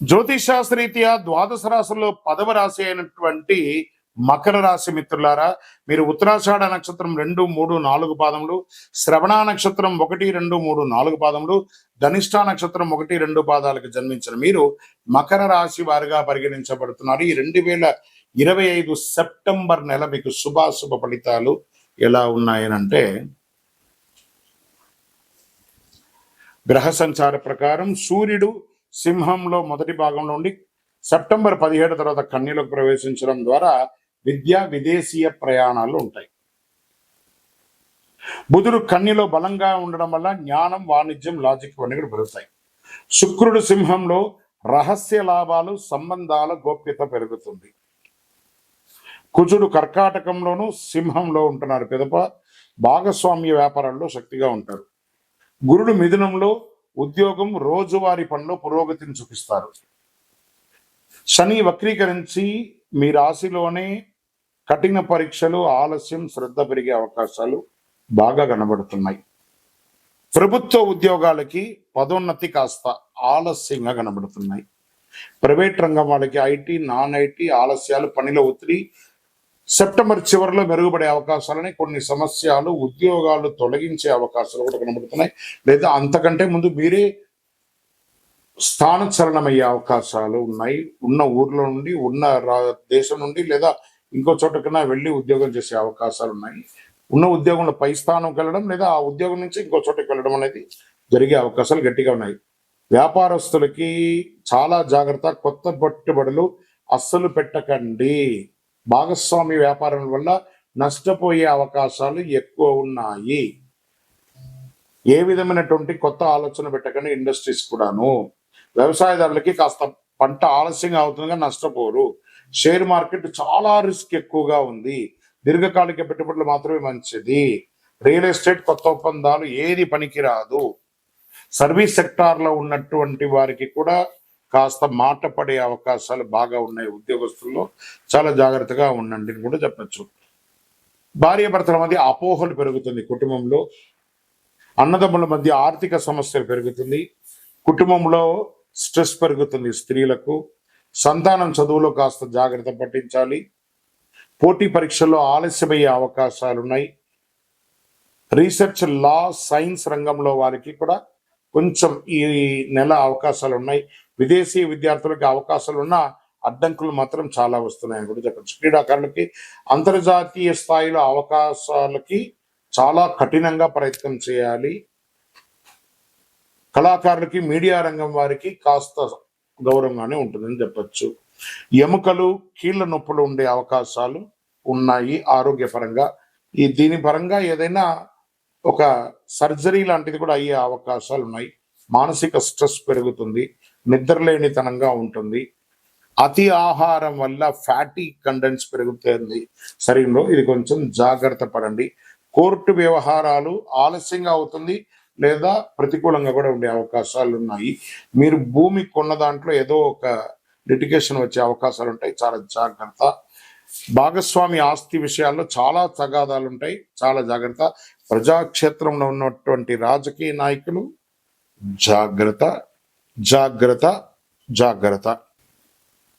జ్యోతిషాస్త్రీత్యా ద్వాదశ రాశుల్లో పదవ రాశి అయినటువంటి మకర రాశి మిత్రులారా మీరు ఉత్తరాషాఢ నక్షత్రం రెండు మూడు నాలుగు పాదములు శ్రవణ నక్షత్రం ఒకటి రెండు మూడు నాలుగు పాదములు ధనిష్ట నక్షత్రం ఒకటి రెండు పాదాలకు జన్మించిన మీరు మకర రాశి వారిగా పరిగణించబడుతున్నారు. ఈ రెండు వేల ఇరవై ఐదు సెప్టెంబర్ నెల మీకు శుభాశుభ ఫలితాలు ఎలా ఉన్నాయనంటే గ్రహ సంచార ప్రకారం సూర్యుడు సింహంలో మొదటి భాగంలో ఉండి సెప్టెంబర్ పదిహేడు తర్వాత కన్నీలోకి ప్రవేశించడం ద్వారా విద్యా విదేశీయ ప్రయాణాలు ఉంటాయి. బుధుడు కన్నీలో బలంగా ఉండడం వల్ల జ్ఞానం వాణిజ్యం లాజిక్ ఇవన్నీ కూడా పెరుగుతాయి. శుక్రుడు సింహంలో రహస్య లాభాలు సంబంధాల గోప్యత పెరుగుతుంది. కుజుడు కర్కాటకంలోను సింహంలో ఉంటున్నారు. పిదప భాగస్వామ్య వ్యాపారాల్లో శక్తిగా ఉంటారు. గురుడు మిథునంలో ఉద్యోగం రోజువారీ పనిలో పురోగతిని చూపిస్తారు. శని వక్రీకరించి మీ రాశిలోనే కఠిన పరీక్షలు ఆలస్యం శ్రద్ధ పెరిగే అవకాశాలు బాగా కనబడుతున్నాయి. ప్రభుత్వ ఉద్యోగాలకి పదోన్నతి కాస్త ఆలస్యంగా కనబడుతున్నాయి. ప్రైవేట్ రంగం వాళ్ళకి ఐటీ నాన్ ఐటీ ఆలస్యాలు పనిలో ఒత్తిడి సెప్టెంబర్ చివరిలో మెరుగుపడే అవకాశాలని కొన్ని సమస్యలు ఉద్యోగాలు తొలగించే అవకాశాలు కూడా కనబడుతున్నాయి. లేదా అంతకంటే ముందు మీరే స్థానచలనమయ్యే అవకాశాలు ఉన్నాయి. ఉన్న ఊర్లో నుండి ఉన్న రా- దేశం నుండి లేదా ఇంకో చోటకన్నా వెళ్ళి ఉద్యోగం చేసే అవకాశాలు ఉన్నాయి. ఉన్న ఉద్యోగంలో పై స్థానం వెళ్ళడం లేదా ఆ ఉద్యోగం నుంచి ఇంకో చోటకి వెళ్ళడం అనేది జరిగే అవకాశాలు గట్టిగా ఉన్నాయి. వ్యాపారస్తులకి చాలా జాగ్రత్త కొత్త పెట్టుబడులు అస్సలు పెట్టకండి. భాగస్వామి వ్యాపారం వల్ల నష్టపోయే అవకాశాలు ఎక్కువ ఉన్నాయి. ఏ విధమైనటువంటి కొత్త ఆలోచన పెట్టకండి ఇండస్ట్రీస్ కూడాను. వ్యవసాయదారులకి కాస్త పంట ఆలస్యంగా అవుతుందిగా నష్టపోరు. షేర్ మార్కెట్ చాలా రిస్క్ ఎక్కువగా ఉంది. దీర్ఘకాలిక పెట్టుబడులు మాత్రమే మంచిది. రియల్ ఎస్టేట్ కొత్త ఒప్పందాలు ఏది పనికిరాదు. సర్వీస్ సెక్టార్లో ఉన్నటువంటి వారికి కూడా కాస్త మాట పడే అవకాశాలు బాగా ఉన్నాయి ఉద్యోగస్తుల్లో. చాలా జాగ్రత్తగా ఉండండి అని కూడా చెప్పచ్చు. భార్య భర్తల మధ్య అపోహలు పెరుగుతుంది కుటుంబంలో. అన్నదమ్ముల మధ్య ఆర్థిక సమస్యలు పెరుగుతుంది. కుటుంబంలో స్ట్రెస్ పెరుగుతుంది స్త్రీలకు. సంతానం చదువులో కాస్త జాగ్రత్త పట్టించాలి. పోటీ పరీక్షల్లో ఆలస్యమయ్యే అవకాశాలు ఉన్నాయి. రీసెర్చ్ లా సైన్స్ రంగంలో వారికి కూడా కొంచెం ఈ నెల అవకాశాలు ఉన్నాయి. విదేశీ విద్యార్థులకి అవకాశాలు ఉన్న అడ్డంకులు మాత్రం చాలా వస్తున్నాయని కూడా చెప్పచ్చు. క్రీడాకారులకి అంతర్జాతీయ స్థాయిలో అవకాశాలకి చాలా కఠినంగా ప్రయత్నం చేయాలి. కళాకారులకి మీడియా రంగం వారికి కాస్త గౌరవంగానే ఉంటుందని చెప్పచ్చు. ఎముకలు కీళ్ళ నొప్పులు ఉండే అవకాశాలు ఉన్నాయి ఆరోగ్యపరంగా. ఈ దీని పరంగా ఏదైనా ఒక సర్జరీ లాంటిది కూడా అయ్యే అవకాశాలు ఉన్నాయి మానసిక స్ట్రెస్ పెరుగుతుంది. నిద్రలేనితనంగా ఉంటుంది. అతి ఆహారం వల్ల ఫ్యాటీ కంటెంట్స్ పెరుగుతుంది శరీరంలో ఇది కొంచెం జాగ్రత్త పడండి. కోర్టు వ్యవహారాలు ఆలస్యంగా అవుతుంది లేదా ప్రతికూలంగా కూడా ఉండే అవకాశాలు ఉన్నాయి. మీరు భూమి కొన్న దాంట్లో ఏదో ఒక లిటిగేషన్ వచ్చే అవకాశాలు ఉంటాయి. చాలా జాగ్రత్త. భాగస్వామి ఆస్తి విషయాల్లో చాలా తగాదాలు ఉంటాయి. చాలా జాగ్రత్త. ప్రజాక్షేత్రంలో ఉన్నటువంటి రాజకీయ నాయకులు జాగ్రత్త. జాగ్రత్త జాగ్రత్త.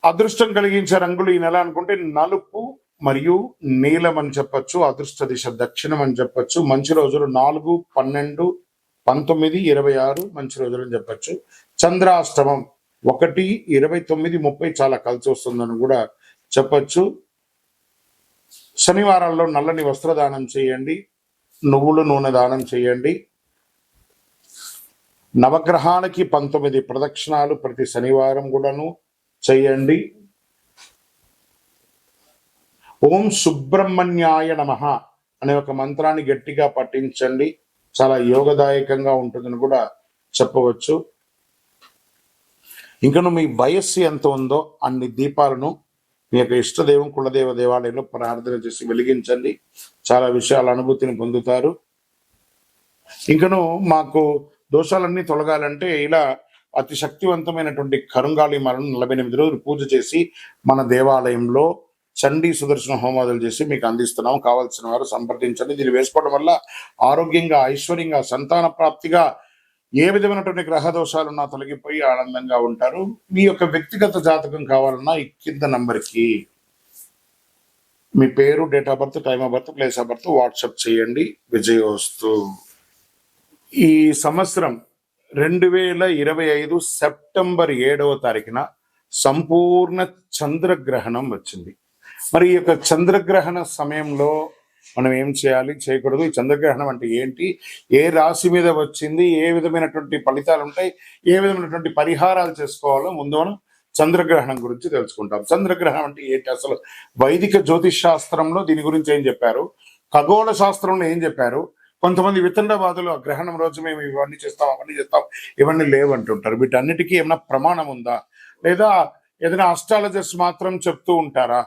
అదృష్టం కలిగించే రంగులు ఈ నెల అనుకుంటే నలుపు మరియు నీలం అని చెప్పచ్చు అదృష్ట దిశ దక్షిణం అని చెప్పొచ్చు మంచి రోజులు నాలుగు పన్నెండు పంతొమ్మిది ఇరవై ఆరు మంచి రోజులు అని చెప్పొచ్చు. చంద్రాష్టమం ఒకటి ఇరవై తొమ్మిది ముప్పై చాలా కలిసి వస్తుందని కూడా చెప్పచ్చు. శనివారాల్లో నల్లని వస్త్రదానం చేయండి నువ్వుల నూనె దానం చేయండి. నవగ్రహానికి పంతొమ్మిది ప్రదక్షిణాలు ప్రతి శనివారం కూడాను చేయండి. ఓం సుబ్రహ్మణ్యాయ నమ అనే ఒక మంత్రాన్ని గట్టిగా పఠించండి. చాలా యోగదాయకంగా ఉంటుందని కూడా చెప్పవచ్చు. ఇంకను మీ వయస్సు ఎంత ఉందో అన్ని దీపాలను మీ యొక్క ఇష్టదేవం కులదేవ దేవాలయంలో ప్రార్థన చేసి వెలిగించండి. చాలా విషయాల అనుభూతిని పొందుతారు. ఇంకను మాకు దోషాలన్నీ తొలగాలంటే ఇలా అతి శక్తివంతమైనటువంటి కరుంగాళి మాలను నలభై ఎనిమిది రోజులు పూజ చేసి మన దేవాలయంలో చండీ సుదర్శన హోమాదులు చేసి మీకు అందిస్తున్నాం. కావాల్సిన వారు సంప్రదించండి. దీన్ని వేసుకోవడం వల్ల ఆరోగ్యంగా ఐశ్వర్యంగా సంతాన ప్రాప్తిగా ఏ విధమైనటువంటి గ్రహ దోషాలున్నా తొలగిపోయి ఆనందంగా ఉంటారు. మీ యొక్క వ్యక్తిగత జాతకం కావాలన్నా ఈ కింద నంబర్కి మీ పేరు date of birth time of birth place of birth WhatsApp చేయండి. విజయోస్తు. ఈ సంవత్సరం రెండు వేల ఇరవై ఐదు సెప్టెంబర్ ఏడవ తారీఖున సంపూర్ణ చంద్రగ్రహణం వచ్చింది. మరి ఈ యొక్క చంద్రగ్రహణ సమయంలో మనం ఏం చేయాలి? చేయకూడదు. ఈ చంద్రగ్రహణం అంటే ఏంటి? ఏ రాశి మీద వచ్చింది? ఏ విధమైనటువంటి ఫలితాలు ఉంటాయి? ఏ విధమైనటువంటి పరిహారాలు చేసుకోవాలో ముందు మనం చంద్రగ్రహణం గురించి తెలుసుకుంటాం. చంద్రగ్రహణం అంటే ఏంటి? అసలు వైదిక జ్యోతిష్ శాస్త్రంలో దీని గురించి ఏం చెప్పారు? ఖగోళ శాస్త్రంలో ఏం చెప్పారు? కొంతమంది వితండవాదులు ఆ గ్రహణం రోజు మేము ఇవన్నీ చేస్తాం అవన్నీ చేస్తాం ఇవన్నీ లేవంటుంటారు. వీటన్నిటికీ ఏమైనా ప్రమాణం ఉందా? లేదా ఏదైనా అస్ట్రాలజర్స్ మాత్రం చెప్తూ ఉంటారా?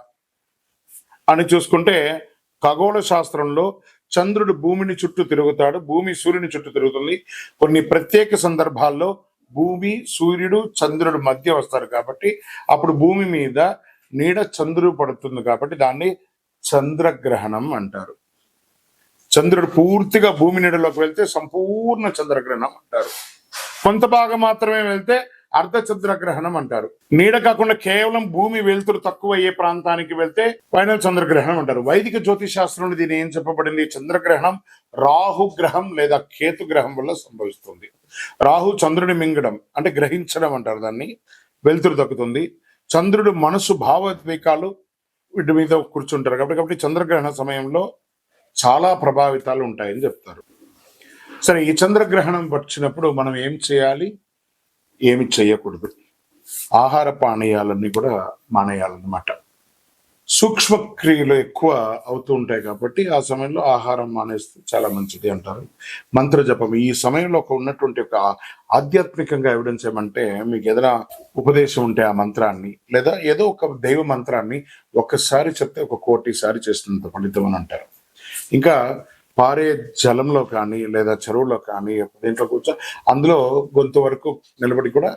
అని చూసుకుంటే ఖగోళ శాస్త్రంలో చంద్రుడు భూమిని చుట్టూ తిరుగుతాడు భూమి సూర్యుని చుట్టూ తిరుగుతుంది. కొన్ని ప్రత్యేక సందర్భాల్లో భూమి సూర్యుడు చంద్రుడు మధ్య వస్తారు కాబట్టి అప్పుడు భూమి మీద నీడ చంద్రుడు పడుతుంది కాబట్టి దాన్ని చంద్రగ్రహణం అంటారు. చంద్రుడు పూర్తిగా భూమి నీడలోకి వెళ్తే సంపూర్ణ చంద్రగ్రహణం అంటారు. కొంత భాగం మాత్రమే వెళ్తే అర్ధ చంద్రగ్రహణం అంటారు. నీడ కాకుండా కేవలం భూమి వెలుతురు తక్కువ అయ్యే ప్రాంతానికి వెళ్తే ఫైనల్ చంద్రగ్రహణం అంటారు. వైదిక జ్యోతిష్ శాస్త్రంలో దీని ఏం చెప్పబడింది? చంద్రగ్రహణం రాహు గ్రహం లేదా కేతు గ్రహం వల్ల సంభవిస్తుంది. రాహు చంద్రుని మింగడం అంటే గ్రహించడం అంటారు దాన్ని. వెలుతురు దక్కుతుంది చంద్రుడు మనసు భావోద్వేకాలు వీటి మీద కూర్చుంటారు. కాబట్టి కాబట్టి చంద్రగ్రహణ సమయంలో చాలా ప్రభావితాలు ఉంటాయని చెప్తారు. సరే ఈ చంద్రగ్రహణం వచ్చినప్పుడు మనం ఏం చేయాలి? ఏమి చేయకూడదు. ఆహార పానీయాలన్నీ కూడా మానేయాలన్నమాట. సూక్ష్మ క్రియలు ఎక్కువ అవుతూ ఉంటాయి కాబట్టి ఆ సమయంలో ఆహారం మానేస్తే చాలా మంచిది అంటారు. మంత్ర జపం ఈ సమయంలో ఒక ఉన్నటువంటి ఒక ఆధ్యాత్మికంగా ఎవిడెన్స్ ఏమంటే మీకు ఏదైనా ఉపదేశం ఉంటే ఆ మంత్రాన్ని లేదా ఏదో ఒక దైవ మంత్రాన్ని ఒక్కసారి చెప్తే ఒక కోటి సారి చేస్తున్నంత ఫలితం అని అంటారు. ఇంకా పారే జలంలో కానీ లేదా చెరువులో కానీ దీంట్లో కూర్చో అందులో గొంతు వరకు నిలబడి కూడా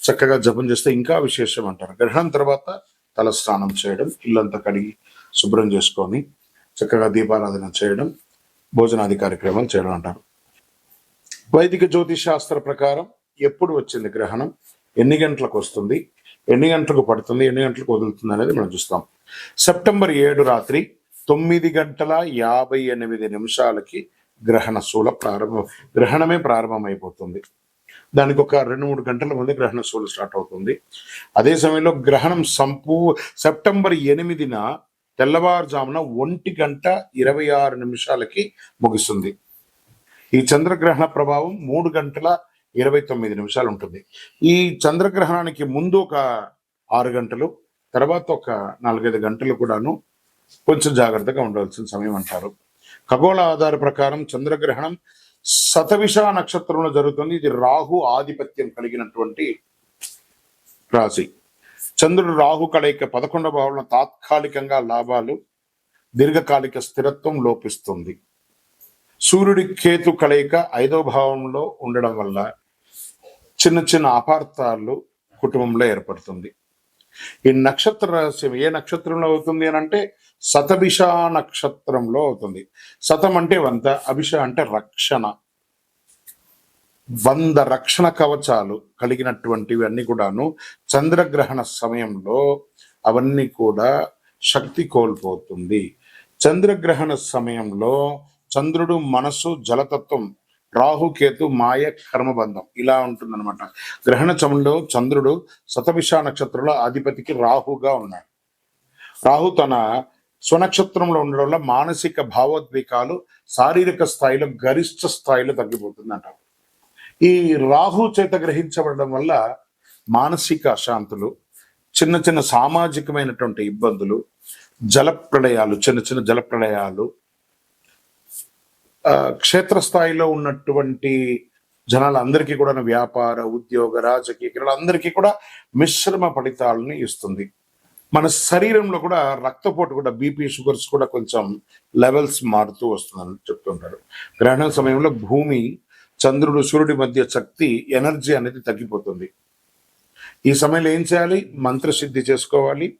చక్కగా జపం చేస్తే ఇంకా విశేషం అంటారు. గ్రహణం తర్వాత తల స్నానం చేయడం ఇల్లంతా కడిగి శుభ్రం చేసుకొని చక్కగా దీపారాధన చేయడం భోజనాది కార్యక్రమాలు చేయడం అంటారు. వైదిక జ్యోతిష్ శాస్త్ర ప్రకారం ఎప్పుడు వచ్చింది గ్రహణం? ఎన్ని గంటలకు వస్తుంది? ఎన్ని గంటలకు పడుతుంది? ఎన్ని గంటలకు వదులుతుంది అనేది మనం చూస్తాం. సెప్టెంబర్ ఏడు రాత్రి తొమ్మిది గంటల యాభై ఎనిమిది నిమిషాలకి గ్రహణ శూల ప్రారంభం గ్రహణమే ప్రారంభమైపోతుంది. దానికి ఒక రెండు మూడు గంటల ముందే గ్రహణ శూలు స్టార్ట్ అవుతుంది. అదే సమయంలో గ్రహణం సంపూ సెప్టెంబర్ ఎనిమిదిన తెల్లవారుజామున ఒంటి గంట ఇరవై ఆరు నిమిషాలకి ముగుస్తుంది. ఈ చంద్రగ్రహణ ప్రభావం మూడు గంటల ఇరవై తొమ్మిది నిమిషాలు ఉంటుంది ఈ చంద్రగ్రహణానికి ముందు ఒక ఆరు గంటలు తర్వాత ఒక నాలుగైదు గంటలు కూడాను కొంచెం జాగ్రత్తగా ఉండవలసిన సమయం అంటారు. ఖగోళ ఆధార ప్రకారం చంద్రగ్రహణం శతవిష నక్షత్రంలో జరుగుతుంది. ఇది రాహు ఆధిపత్యం కలిగినటువంటి రాశి. చంద్రుడు రాహు కలయిక పదకొండవ భావంలో తాత్కాలికంగా లాభాలు దీర్ఘకాలిక స్థిరత్వం లోపిస్తుంది. సూర్యుడి కేతు కలయిక ఐదో భావంలో ఉండడం వల్ల చిన్న చిన్న అపార్థాలు కుటుంబంలో ఏర్పడుతుంది. ఈ నక్షత్ర రహస్యం ఏ నక్షత్రంలో అవుతుంది అని అంటే శతభిష నక్షత్రంలో అవుతుంది. శతం అంటే వంద అభిష అంటే రక్షణ. వంద రక్షణ కవచాలు కలిగినటువంటివి అన్ని కూడాను చంద్రగ్రహణ సమయంలో అవన్నీ కూడా శక్తి కోల్పోతుంది. చంద్రగ్రహణ సమయంలో చంద్రుడు మనసు జలతత్వం రాహుకేతు మాయ కర్మబంధం ఇలా ఉంటుందన్నమాట. గ్రహణ సమయంలో చంద్రుడు శతభిష నక్షత్రంలో అధిపతికి రాహుగా ఉన్నాడు. రాహు తన స్వనక్షత్రంలో ఉండడం వల్ల మానసిక భావోద్వేగాలు శారీరక స్థాయిలో గరిష్ట స్థాయిలో తగ్గిపోతుంది అంటారు ఈ రాహు చేత గ్రహించబడడం వల్ల మానసిక అశాంతులు చిన్న చిన్న సామాజికమైనటువంటి ఇబ్బందులు జలప్రళయాలు చిన్న చిన్న జలప్రళయాలు క్షేత్రస్థాయిలో ఉన్నటువంటి జనాలందరికీ కూడా వ్యాపార ఉద్యోగ రాజకీయ క్రీడలందరికీ కూడా మిశ్రమ ఫలితాలని ఇస్తుంది. మన శరీరంలో కూడా రక్తపోటు కూడా బీపీ షుగర్స్ కూడా కొంచెం లెవెల్స్ మారుతూ వస్తుందని చెప్తుంటారు. గ్రహణ సమయంలో భూమి చంద్రుడు సూర్యుడి మధ్య శక్తి ఎనర్జీ అనేది తగ్గిపోతుంది. ఈ సమయంలో ఏం చేయాలి? మంత్రసిద్ధి చేసుకోవాలి.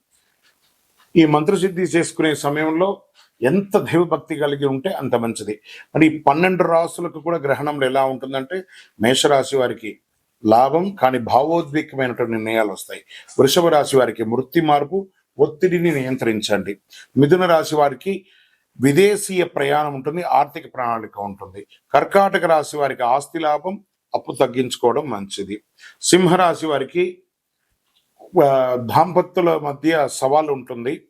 ఈ మంత్రసిద్ధి చేసుకునే సమయంలో ఎంత దైవభక్తి కలిగి ఉంటే అంత మంచిది. మరి ఈ పన్నెండు రాసులకు కూడా గ్రహణంలో ఎలా ఉంటుందంటే మేషరాశి వారికి లాభం కానీ భావోద్వేగమైనటువంటి నిర్ణయాలు వస్తాయి. వృషభ రాశి వారికి మృతి మార్పు ఒత్తిడిని నియంత్రించండి. మిథున రాశి వారికి విదేశీయ ప్రయాణం ఉంటుంది ఆర్థిక ప్రణాళిక ఉంటుంది. కర్కాటక రాశి వారికి ఆస్తి లాభం అప్పు తగ్గించుకోవడం మంచిది. సింహరాశి వారికి దాంపత్యుల మధ్య సవాలు ఉంటుంది.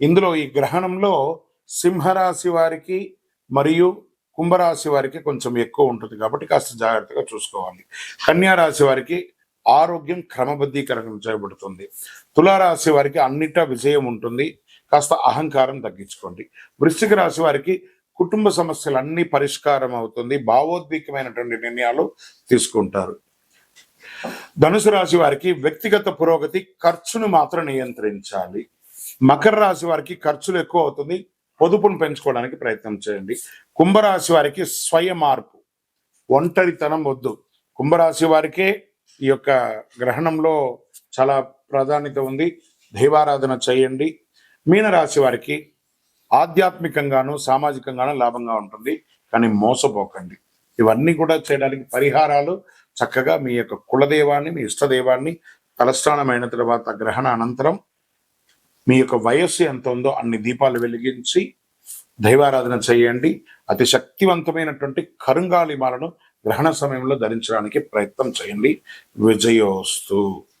ఇందులో ఈ గ్రహణంలో సింహరాశి వారికి మరియు కుంభరాశి వారికి కొంచెం ఎక్కువ ఉంటుంది కాబట్టి కాస్త జాగ్రత్తగా చూసుకోవాలి. కన్యా రాశి వారికి ఆరోగ్యం క్రమబద్ధీకరణ చేయబడుతుంది తులారాశి వారికి అన్నిటా విజయం ఉంటుంది. కాస్త అహంకారం తగ్గించుకోండి. వృశ్చిక రాశి వారికి కుటుంబ సమస్యలు అన్ని పరిష్కారం అవుతుంది. భావోద్వేగమైనటువంటి నిర్ణయాలు తీసుకుంటారు. ధనుసు రాశి వారికి వ్యక్తిగత పురోగతి ఖర్చును మాత్రం నియంత్రించాలి. మకర రాశి వారికి ఖర్చులు ఎక్కువ అవుతుంది. పొదుపును పెంచుకోవడానికి ప్రయత్నం చేయండి. కుంభరాశి వారికి స్వయ మార్పు. ఒంటరితనం వద్దు. కుంభరాశి వారికే ఈ యొక్క గ్రహణంలో చాలా ప్రాధాన్యత ఉంది. దైవారాధన చేయండి. మీనరాశి వారికి ఆధ్యాత్మికంగాను సామాజికంగాను లాభంగా ఉంటుంది. కానీ మోసపోకండి. ఇవన్నీ కూడా చేయడానికి పరిహారాలు చక్కగా మీ యొక్క కులదేవాన్ని మీ ఇష్టదేవాన్ని తలస్నానమైన తర్వాత గ్రహణ అనంతరం మీ యొక్క వయస్సు ఎంత ఉందో అన్ని దీపాలు వెలిగించి దైవారాధన చేయండి. అతి శక్తివంతమైనటువంటి కరుంగాలిమాలను గ్రహణ సమయంలో ధరించడానికి ప్రయత్నం చేయండి. విజయోస్తు.